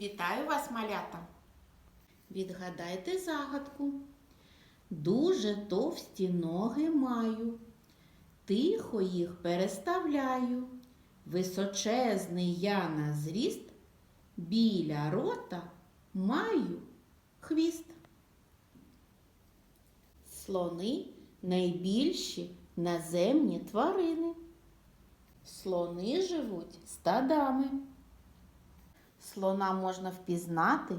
Вітаю вас, малята! Відгадайте загадку. Дуже товсті ноги маю, тихо їх переставляю. Височезний я на зріст, біля рота маю хвіст. Слони найбільші наземні тварини. Слони живуть стадами. Слона можна впізнати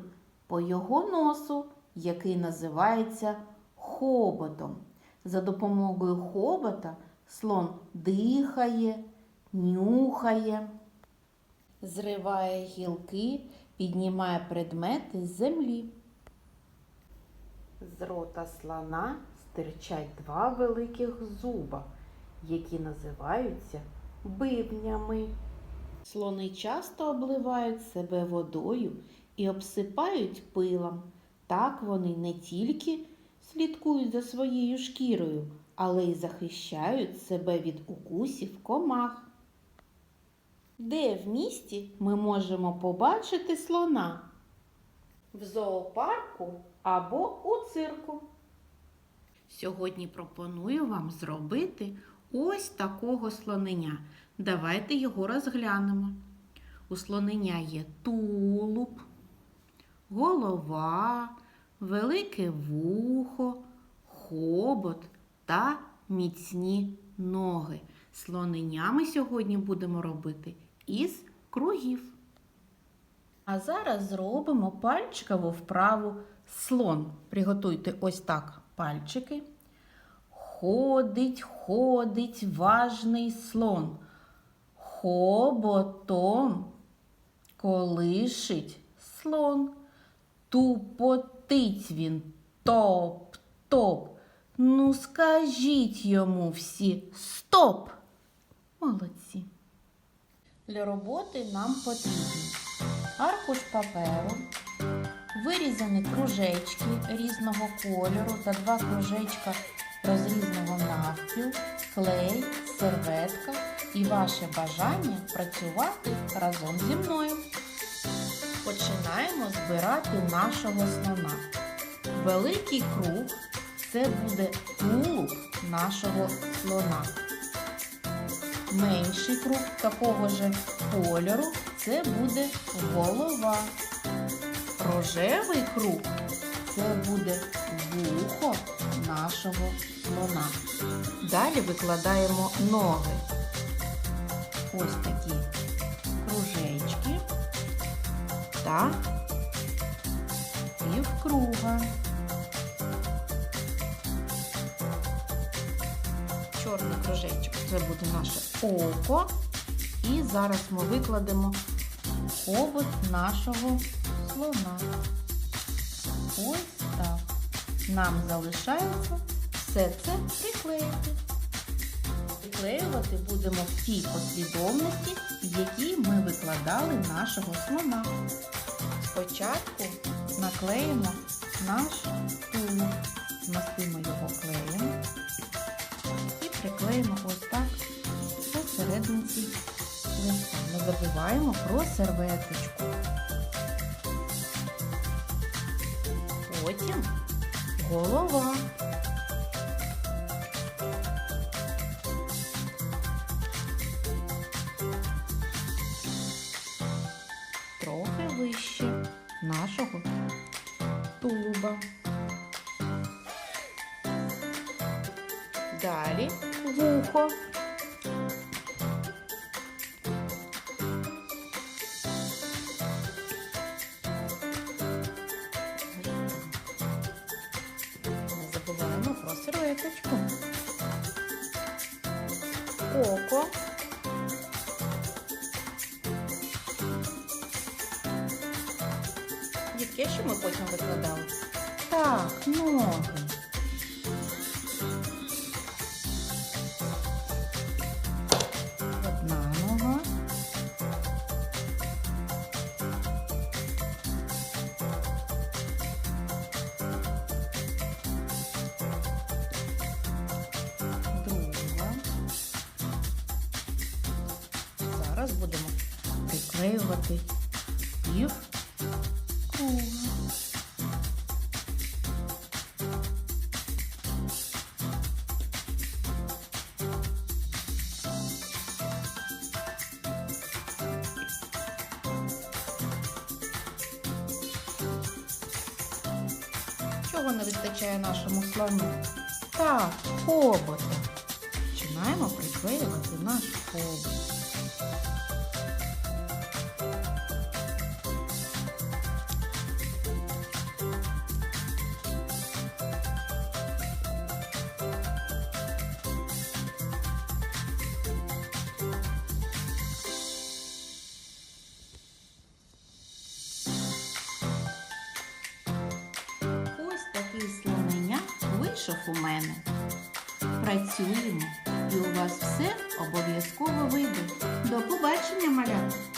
по його носу, який називається хоботом. За допомогою хобота слон дихає, нюхає, зриває гілки, піднімає предмети з землі. З рота слона стирчать два великих зуба, які називаються бивнями. Слони часто обливають себе водою і обсипають пилом. Так вони не тільки слідкують за своєю шкірою, але й захищають себе від укусів комах. Де в місті ми можемо побачити слона? В зоопарку або у цирку. Сьогодні пропоную вам зробити ось такого слоненя. Давайте його розглянемо. У слоненя є тулуб, голова, велике вухо, хобот та міцні ноги. Слоненя ми сьогодні будемо робити із кругів. А зараз зробимо пальчикову вправу слон. Приготуйте ось так пальчики. Ходить, ходить важний слон. Хоботом колишить слон. Тупотить він топ-топ. Ну, скажіть йому всі стоп. Молодці. Для роботи нам потрібен аркуш паперу, вирізані кружечки різного кольору та два кружечка розрізного навпіл, клей, серветка і ваше бажання працювати разом зі мною. Починаємо збирати нашого слона. Великий круг це буде тулуб нашого слона. Менший круг такого ж кольору це буде голова. Рожевий круг це буде вухо нашого слона. Далі викладаємо ноги. Ось такі кружечки та півкруга. Чорний кружечок це буде наше око. І зараз ми викладемо хобот нашого слона. Ось. Нам залишається все це приклеїти. Приклеювати будемо в тій послідовності, в якій ми викладали нашого слона. Спочатку наклеїмо наш тулуб, змастимо його клеєм і приклеїмо ось так посерединці листа. Не забуваємо про серветочку. Потім голова. Трохи вище нашого тулуба. Далі вухо. Про. Око. Дітки, що ми потім викладали? Так, ноги. Зараз будемо приклеювати пів друга. Чого не вистачає нашому слону? Так, хобота. Починаємо приклеювати наш хобот. Вийшов у мене. Працюємо, і у вас все обов'язково вийде. До побачення, малята!